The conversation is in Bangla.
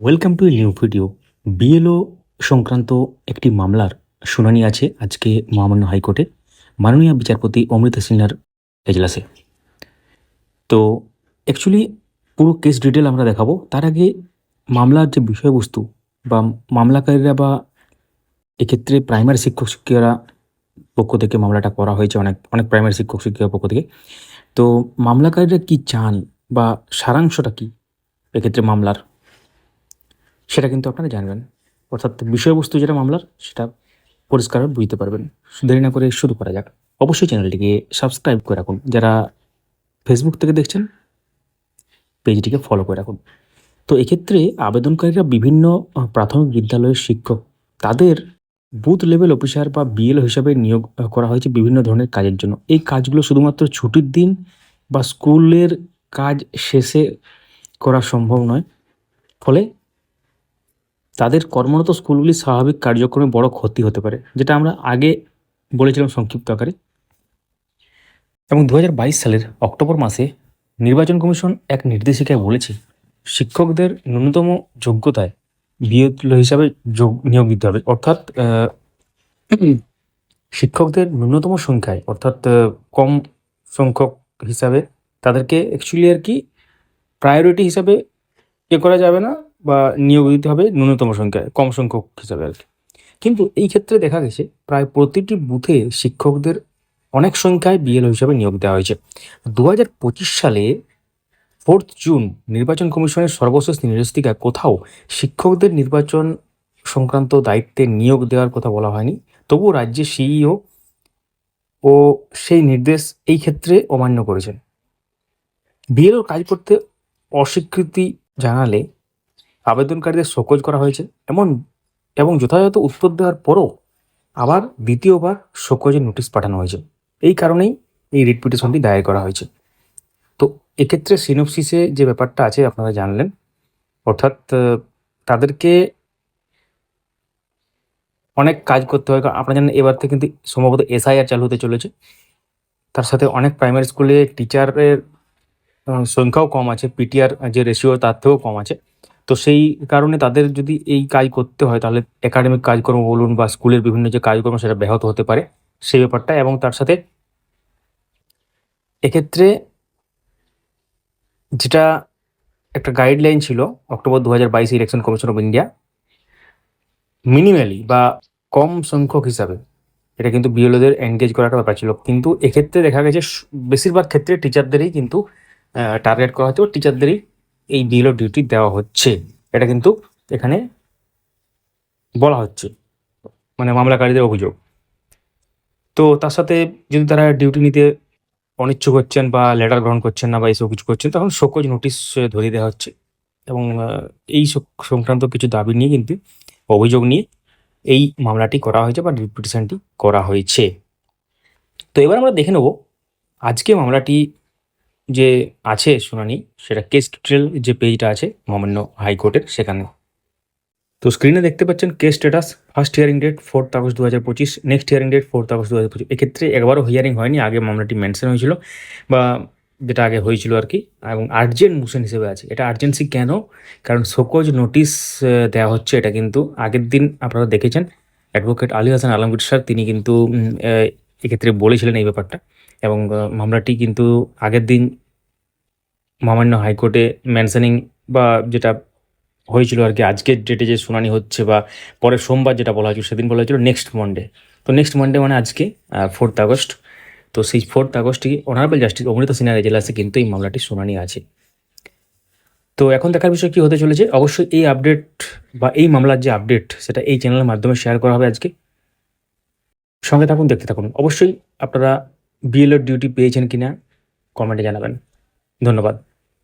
Welcome to new video BLO সংক্রান্ত একটি মামলার শুনানি আছে আজকে মহামান্য হাইকোর্টে। মাননীয় বিচারপতি অমৃতা সিনহার এজলাসে। তো অ্যাকচুয়ালি পুরো কেস ডিটেল আমরা দেখাবো। তার আগে মামলার যে বিষয়বস্তু বা মামলাকারীরা বা এক্ষেত্রে প্রাইমারি শিক্ষক শিক্ষিকারা পক্ষ থেকে মামলাটা করা হয়েছে, অনেক অনেক প্রাইমারি শিক্ষক শিক্ষিকার পক্ষ থেকে। তো, মামলাকারীরা কি চান বা সারাংশটা কি এক্ষেত্রে মামলার? সেটা কিন্তু আপনারা জানবেন। অর্থাৎ বিষয়বস্তু যেটা মামলার, সেটা পরিষ্কার বুঝতে পারবেন। দেরি না করে শুরু করা যাক। অবশ্যই চ্যানেলটিকে সাবস্ক্রাইব করে রাখুন। যারা ফেসবুক থেকে দেখছেন, পেজটিকে ফলো করে রাখুন। তো এক্ষেত্রে আবেদনকারীরা বিভিন্ন প্রাথমিক বিদ্যালয়ের শিক্ষক, তাদের বুথ লেভেল অফিসার বা বিএলও হিসাবে নিয়োগ করা হয়েছে বিভিন্ন ধরনের কাজের জন্য। এই কাজগুলো শুধুমাত্র ছুটির দিন বা স্কুলের কাজ শেষে করা সম্ভব নয়। ফলে তাদের কর্মরত স্কুলগুলির স্বাভাবিক কার্যক্রমে বড় ক্ষতি হতে পারে, যেটা আমরা আগে বলেছিলাম সংক্ষিপ্ত আকারে। এবং দু হাজার বাইশ সালের অক্টোবর মাসে নির্বাচন কমিশন এক নির্দেশিকায় বলেছে, শিক্ষকদের ন্যূনতম যোগ্যতায় বিএল হিসাবে যোগ নিয়োগ দিতে হবে। অর্থাৎ শিক্ষকদের ন্যূনতম সংখ্যায়, অর্থাৎ কম সংখ্যক হিসাবে তাদেরকে অ্যাকচুয়ালি আর কি প্রায়োরিটি হিসাবে এ করা যাবে না। বা নিয়োগ দিতে হবে ন্যূনতম সংখ্যায়, কম সংখ্যক হিসাবে আর কি। কিন্তু এই ক্ষেত্রে দেখা গেছে, প্রায় প্রতিটি বুথে শিক্ষকদের অনেক সংখ্যায় বিএলও হিসাবে নিয়োগ দেওয়া হয়েছে। দু হাজার পঁচিশ সালে ফোর্থ জুন নির্বাচন কমিশনের সর্বশেষ নির্দেশিকায় কোথাও শিক্ষকদের নির্বাচন সংক্রান্ত দায়িত্বে নিয়োগ দেওয়ার কথা বলা হয়নি। তবুও রাজ্যে সিইও ও সেই নির্দেশ এই ক্ষেত্রে অমান্য করেছেন। বিএলওর কাজ করতে অস্বীকৃতি জানালে আবেদনকারীদের শোকজ করা হয়েছে। এমন, এবং যথাযথ উত্তর দেওয়ার পরও আবার দ্বিতীয়বার শোকজের নোটিশ পাঠানো হয়েছে। এই কারণেই এই রিট পিটিশনটি দায়ের করা হয়েছে। তো এক্ষেত্রে সিনোপসিসে যে ব্যাপারটা আছে, আপনারা জানলেন। অর্থাৎ তাদেরকে অনেক কাজ করতে হয়। কারণ আপনারা জানেন, এবার থেকে কিন্তু সম্ভবত এসআইআর চালু হতে চলেছে। তার সাথে অনেক প্রাইমারি স্কুলে টিচারের সংখ্যাও কম আছে। পিটিআর যে রেশিও, তার থেকেও কম আছে। তো সেই কারণে তাদের যদি এই কাজ করতে হয়, তাহলে একাডেমিক কাজকর্ম বলুন বা স্কুলের বিভিন্ন যে কাজকর্ম সেটা ব্যাহত হতে পারে সেই ব্যাপারটা এবং তার সাথে এক্ষেত্রে যেটা একটা গাইডলাইন ছিল, অক্টোবর দু হাজার বাইশে election commission of India minimally বা কম সংখ্যক হিসাবে, এটা কিন্তু বিএলওদের এনগেজ করা একটা ব্যাপার ছিল। কিন্তু এক্ষেত্রে দেখা গেছে, বেশিরভাগ ক্ষেত্রে টিচারদেরই কিন্তু টার্গেট করা হচ্ছে টিচারদেরই এই বিএলও ডিউটি দেওয়া হচ্ছে। এটা কিন্তু এখানে বলা হচ্ছে মানে মামলাকারীদের অভিযোগ। তো তার সাথে যদি তারা ডিউটি নিতে অনিচ্ছুক হচ্ছেন বা লেটার গ্রহণ করছেন না বা এইসব কিছু করছেন, তখন শোকজ নোটিশ ধরিয়ে দেওয়া হচ্ছে এবং এই সংক্রান্ত কিছু দাবি নিয়ে কিন্তু, অভিযোগ নিয়ে এই মামলাটি করা হয়েছে বা রিপিটিশনটি করা হয়েছে। তো এবার আমরা দেখে নেব, আজকে মামলাটি যে আছে শুনানি, সেটা কেস ডিটেল যে পেজটা আছে, মহামান্য হাইকোর্টের সেখানে তো স্ক্রিনে দেখতে পাচ্ছেন case status first hearing date fourth August দু হাজার পঁচিশ next hearing date fourth August দু হাজার পঁচিশ এক্ষেত্রে একবারও হিয়ারিং হয়নি, আগে মামলাটি মেনশন হয়েছিল, বা যেটা আগে হয়েছিল আর কি, এবং আর্জেন্ট মোশন হিসেবে আছে। এটা আর্জেন্সি কেন? কারণ শোকজ নোটিশ দেওয়া হচ্ছে, এটা কিন্তু আগের দিন আপনারা দেখেছেন। অ্যাডভোকেট আলী হাসান আলমগীর স্যার, তিনি কিন্তু এক্ষেত্রে বলেছিলেন এই ব্যাপারটা। এবং মামলাটি কিন্তু আগের দিন মহামান্য হাইকোর্টে মেনশনিং বা যেটা হয়েছিল আর কি, আজকের ডেটে যে শুনানি হচ্ছে বা পরে সোমবার যেটা বলা হয়েছিল সেদিন বলা হয়েছিল নেক্সট মন্ডে তো নেক্সট মন্ডে মানে আজকে ফোর্থ আগস্ট। তো সেই ফোর্থ আগস্টই অনারেবল জাস্টিস অমৃতা সিনহার এজলাসে কিন্তু এই মামলাটি শুনানি আছে। তো এখন দেখার বিষয় কি হতে চলেছে? অবশ্যই এই আপডেট বা এই মামলার যে আপডেট সেটা এই চ্যানেলের মাধ্যমে শেয়ার করা হবে আজকে। সঙ্গে থাকুন, দেখতে থাকুন। অবশ্যই আপনারা বিএলওর ডিউটি পেয়েছেন কিনা? কমেন্টে জানাবেন। ধন্যবাদ।